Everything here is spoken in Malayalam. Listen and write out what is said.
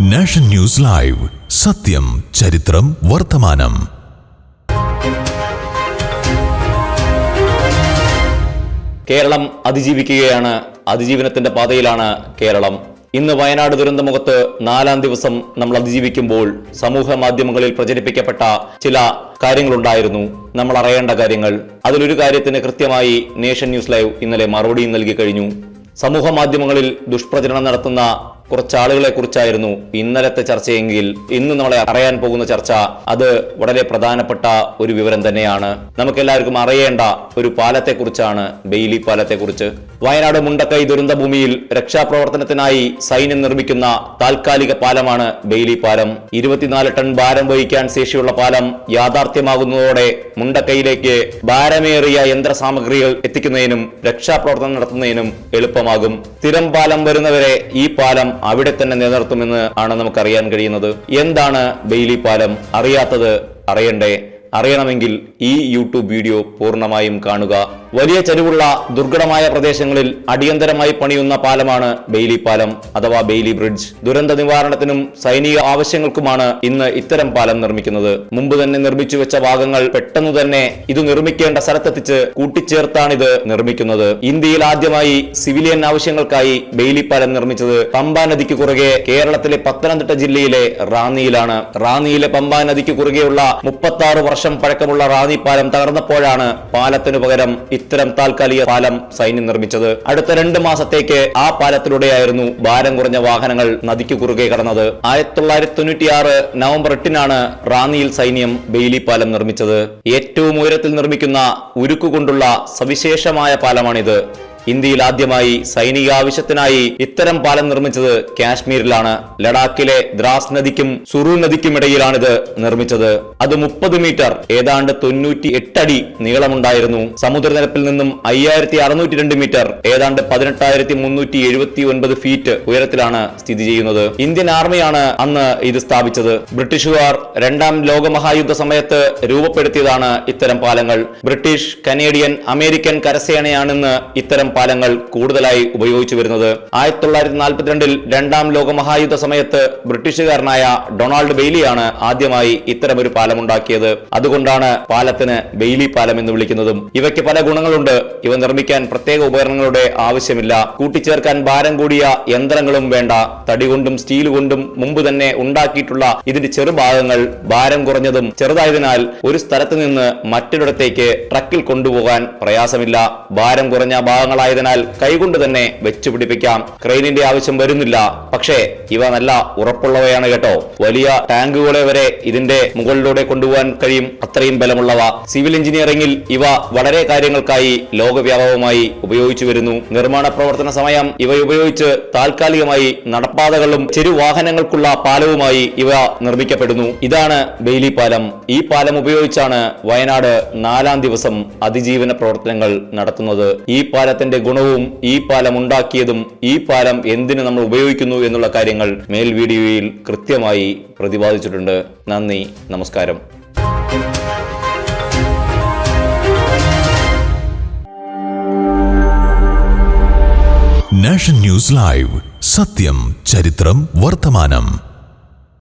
Nation news live. സത്യം ചരിത്രം വർത്തമാനം. കേരളം അതിജീവിക്കുകയാണ്. അതിജീവനത്തിന്റെ പാതയിലാണ് കേരളം. ഇന്ന് വയനാട് ദുരന്തമുഖത്ത് നാലാം ദിവസം നമ്മൾ അതിജീവിക്കുമ്പോൾ സമൂഹ മാധ്യമങ്ങളിൽ പ്രചരിപ്പിക്കപ്പെട്ട ചില കാര്യങ്ങളുണ്ടായിരുന്നു. നമ്മൾ അറിയേണ്ട കാര്യങ്ങൾ. അതിലൊരു കാര്യത്തിന് കൃത്യമായി നേഷൻ ന്യൂസ് ലൈവ് ഇന്നലെ മറുപടിയും നൽകി കഴിഞ്ഞു. സമൂഹ മാധ്യമങ്ങളിൽ ദുഷ്പ്രചരണം നടത്തുന്ന കുറച്ച് ആളുകളെ കുറിച്ചായിരുന്നു ഇന്നലത്തെ ചർച്ചയെങ്കിൽ ഇന്ന് നമ്മളെ അറിയാൻ പോകുന്ന ചർച്ച. അത് വളരെ പ്രധാനപ്പെട്ട ഒരു വിവരം തന്നെയാണ്. നമുക്കെല്ലാവർക്കും അറിയേണ്ട ഒരു പാലത്തെക്കുറിച്ചാണ് ബെയിലി പാലത്തെക്കുറിച്ച്. വയനാട് മുണ്ടക്കൈ ദുരന്ത ഭൂമിയിൽ രക്ഷാപ്രവർത്തനത്തിനായി സൈന്യം നിർമ്മിക്കുന്ന താൽക്കാലിക പാലമാണ് ബെയിലി പാലം. ഇരുപത്തിനാല് ടൺ ഭാരം വഹിക്കാൻ ശേഷിയുള്ള പാലം യാഥാർത്ഥ്യമാകുന്നതോടെ മുണ്ടക്കൈയിലേക്ക് ഭാരമേറിയ യന്ത്രസാമഗ്രികൾ എത്തിക്കുന്നതിനും രക്ഷാപ്രവർത്തനം നടത്തുന്നതിനും എളുപ്പമാകും. സ്ഥിരം പാലം വരുന്നവരെ ഈ പാലം അവിടെ തന്നെ നിലനിർത്തുമെന്ന് ആണ് നമുക്കറിയാൻ കഴിയുന്നത്. എന്താണ് ബെയിലി പാലം? അറിയാത്തത് അറിയണ്ടേ? അറിയണമെങ്കിൽ ഈ യൂട്യൂബ് വീഡിയോ പൂർണമായും കാണുക. വലിയ ചരിവുള്ള ദുർഘടമായ പ്രദേശങ്ങളിൽ അടിയന്തരമായി പണിയുന്ന പാലമാണ് ബെയ്ലി പാലം അഥവാ ബെയ്ലി ബ്രിഡ്ജ്. ദുരന്ത നിവാരണത്തിനും സൈനിക ആവശ്യങ്ങൾക്കുമാണ് ഇന്ന് ഇത്തരം പാലം നിർമ്മിക്കുന്നത്. മുമ്പ് തന്നെ നിർമ്മിച്ചു വെച്ച ഭാഗങ്ങൾ പെട്ടെന്ന് തന്നെ ഇത് നിർമ്മിക്കേണ്ട സ്ഥലത്തെത്തിച്ച് കൂട്ടിച്ചേർത്താണ് ഇത് നിർമ്മിക്കുന്നത്. ഇന്ത്യയിൽ ആദ്യമായി സിവിലിയൻ ആവശ്യങ്ങൾക്കായി ബെയ്ലി പാലം നിർമ്മിച്ചത് പമ്പാ നദിക്ക് കുറുകെ കേരളത്തിലെ പത്തനംതിട്ട ജില്ലയിലെ റാന്നിയിലാണ്. റാന്നിയിലെ പമ്പാ നദിക്ക് കുറുകെയുള്ള മുപ്പത്തി വർഷം പഴക്കമുള്ള റാന്നി പാലം തകർന്നപ്പോഴാണ് പാലത്തിനു പകരം ഇത്തരം താൽക്കാലിക പാലം സൈന്യം നിർമ്മിച്ചത്. അടുത്ത രണ്ട് മാസത്തേക്ക് ആ പാലത്തിലൂടെയായിരുന്നു ഭാരം കുറഞ്ഞ വാഹനങ്ങൾ നദിക്ക് കുറുകെ കടന്നത്. ആയിരത്തി തൊള്ളായിരത്തി തൊണ്ണൂറ്റിയാറ് നവംബർ എട്ടിനാണ് റാന്നിയിൽ സൈന്യം ബെയിലി പാലം നിർമ്മിച്ചത്. ഏറ്റവും ഉയരത്തിൽ നിർമ്മിക്കുന്ന ഉരുക്കുകൊണ്ടുള്ള സവിശേഷമായ പാലമാണിത്. ഇന്ത്യയിൽ ആദ്യമായി സൈനിക ആവശ്യത്തിനായി ഇത്തരം പാലം നിർമ്മിച്ചത് കാശ്മീരിലാണ്. ലഡാക്കിലെ ദ്രാസ് നദിക്കും സുറു നദിക്കുമിടയിലാണിത് നിർമ്മിച്ചത്. അത് മുപ്പത് മീറ്റർ ഏതാണ്ട് തൊണ്ണൂറ്റി എട്ടടി നീളമുണ്ടായിരുന്നു. സമുദ്രനിരപ്പിൽ നിന്നും അയ്യായിരത്തി അറുന്നൂറ്റി രണ്ട് മീറ്റർ ഏതാണ്ട് പതിനെട്ടായിരത്തി മുന്നൂറ്റി എഴുപത്തി ഒൻപത് ഫീറ്റ് ഉയരത്തിലാണ് സ്ഥിതി ചെയ്യുന്നത്. ഇന്ത്യൻ ആർമിയാണ് അന്ന് ഇത് സ്ഥാപിച്ചത്. ബ്രിട്ടീഷുകാർ രണ്ടാം ലോകമഹായുദ്ധ സമയത്ത് രൂപപ്പെടുത്തിയതാണ് ഇത്തരം പാലങ്ങൾ. ബ്രിട്ടീഷ് കനേഡിയൻ അമേരിക്കൻ കരസേനയാണെന്ന് ഇത്തരം പാലങ്ങൾ കൂടുതലായി ഉപയോഗിച്ചു വരുന്നത്. ആയിരത്തി തൊള്ളായിരത്തി നാൽപ്പത്തിരണ്ടിൽ രണ്ടാം ലോക മഹായുദ്ധ സമയത്ത് ബ്രിട്ടീഷുകാരനായ ഡൊണാൾഡ് ബെയ്ലിയാണ് ആദ്യമായി ഇത്തരമൊരു പാലം ഉണ്ടാക്കിയത് അതുകൊണ്ടാണ് പാലത്തിന് ബെയ്ലി പാലം എന്ന് വിളിക്കുന്നതും. ഇവയ്ക്ക് പല ഗുണങ്ങളുണ്ട്. ഇവ നിർമ്മിക്കാൻ പ്രത്യേക ഉപകരണങ്ങളുടെ ആവശ്യമില്ല. കൂട്ടിച്ചേർക്കാൻ ഭാരം കൂടിയ യന്ത്രങ്ങളും വേണ്ട. തടി കൊണ്ടും സ്റ്റീൽ കൊണ്ടും മുമ്പ് തന്നെ ഉണ്ടാക്കിയിട്ടുള്ള ഇതിന്റെ ചെറുഭാഗങ്ങൾ ഭാരം കുറഞ്ഞതും ചെറുതായതിനാൽ ഒരു സ്ഥലത്ത് നിന്ന് മറ്റൊരിടത്തേക്ക് ട്രക്കിൽ കൊണ്ടുപോകാൻ പ്രയാസമില്ല. ഭാരം കുറഞ്ഞ ഭാഗങ്ങളായതിനാൽ കൈകൊണ്ട് തന്നെ വെച്ചുപിടിപ്പിക്കാം ക്രെയിനിന്റെ ആവശ്യം വരുന്നില്ല. പക്ഷേ ഇവ നല്ല ഉറപ്പുള്ളവയാണ് കേട്ടോ. വലിയ ടാങ്കുകളെ വരെ ഇതിന്റെ മുകളിലൂടെ കൊണ്ടുപോകാൻ കഴിയും. അത്രയും ബലമുള്ളവ. സിവിൽ എഞ്ചിനീയറിംഗിൽ ഇവ വളരെ കാര്യങ്ങൾക്കായി ലോകവ്യാപകമായി ഉപയോഗിച്ചു വരുന്നു. നിർമ്മാണ പ്രവർത്തന സമയം ഇവ ഉപയോഗിച്ച് താൽക്കാലികമായി നടപ്പാതകളും ചെറുവാഹനങ്ങൾക്കുള്ള പാലവുമായി ഇവ നിർമ്മിക്കപ്പെടുന്നു. ഇതാണ് ബെയിലി പാലം. ഈ പാലം ഉപയോഗിച്ചാണ് വയനാട് നാലാം ദിവസം അതിജീവന പ്രവർത്തനങ്ങൾ നടത്തുന്നത്. ഈ പാലത്തിന്റെ ഗുണവും ഈ പാലം ഉണ്ടാക്കിയതും ഈ പാലം എന്തിനു നമ്മൾ ഉപയോഗിക്കുന്നു എന്നുള്ള കാര്യങ്ങൾ മേൽ വീഡിയോയിൽ കൃത്യമായി പ്രതിപാദിച്ചിട്ടുണ്ട്. നന്ദി നമസ്കാരം. Nation news live. സത്യം ചരിത്രം വർത്തമാനം.